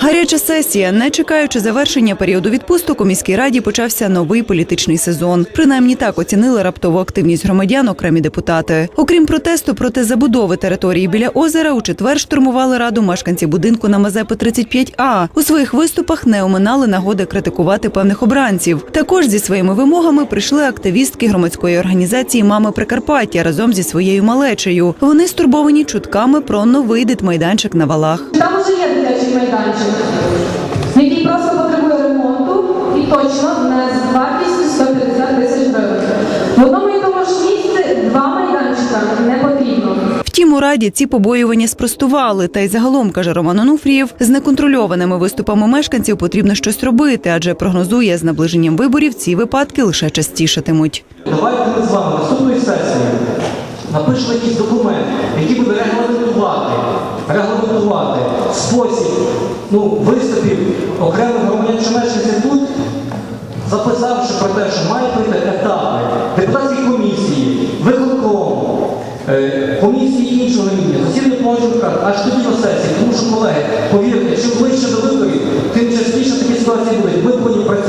Гаряча сесія, не чекаючи завершення періоду відпусток, у міській раді почався новий політичний сезон. Принаймні так оцінили раптову активність громадян окремі депутати. Окрім протесту проти забудови території біля озера, у четвер штурмували раду мешканці будинку на Мазепи 35А. У своїх виступах не оминали нагоди критикувати певних обранців. Також зі своїми вимогами прийшли активістки громадської організації Мами Прикарпаття разом зі своєю малечею. Вони стурбовані чутками про новий дитмайданчик на валах. Там уже є дитячий майданчик, який просто потребує ремонту і точно не з вартістю 150 тисяч гривень. В одному і тому ж місці два майданчика не потрібно. Втім, у раді ці побоювання спростували. Та й загалом каже Роман Онуфрієв, з неконтрольованими виступами мешканців потрібно щось робити, адже прогнозує з наближенням виборів ці випадки лише частішатимуть. Давайте ми з вами наступної сесії напишемо якийсь документ, який буде регламентувати спосіб ну, виступів окремих громадян чи мешканців тут, записавши про те, що має пройти етапи депутатської комісії, виконкому, е, комісії іншого рівня, засідання погоджувальних аж тоді до сесії. Тому що, колеги, повірте, чим ближче до виборів, тим частіше такі ситуації будуть. Ми повинні працювати.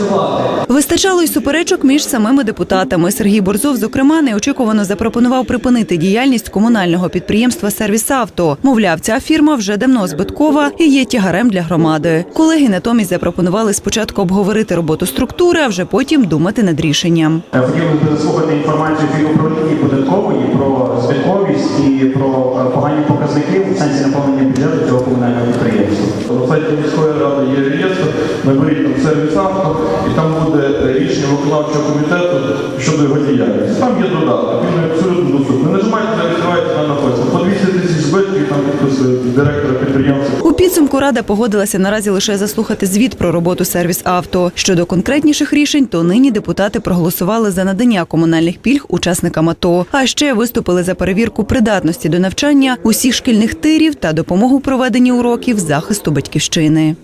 Вистачало й суперечок між самими депутатами. Сергій Борзов, зокрема, неочікувано запропонував припинити діяльність комунального підприємства Сервіс Авто. Мовляв, ця фірма вже давно збиткова і є тягарем для громади. Колеги натомість запропонували спочатку обговорити роботу структури, а вже потім думати над рішенням. Е, Хотілося б заслухати інформацію від управління податкової про збитковість і про е, погані показники в сенсі наповнення бюджету цього комунального підприємства. На сайті міської ради є реєстр, наберіть там сервіс авто, і там буде рішення виконавчого комітету щодо його діяльності. Там є додаток, він абсолютно доступний. Нажимайте, не там написано. По 200 тисяч збитків там підписує директора підприємства. У підсумку рада погодилася наразі лише заслухати звіт про роботу сервіс авто. Щодо конкретніших рішень, то нині депутати проголосували за надання комунальних пільг учасникам АТО, а ще виступили за перевірку придатності до навчання усіх шкільних тирів та допомогу проведенні уроків захисту батьківщини.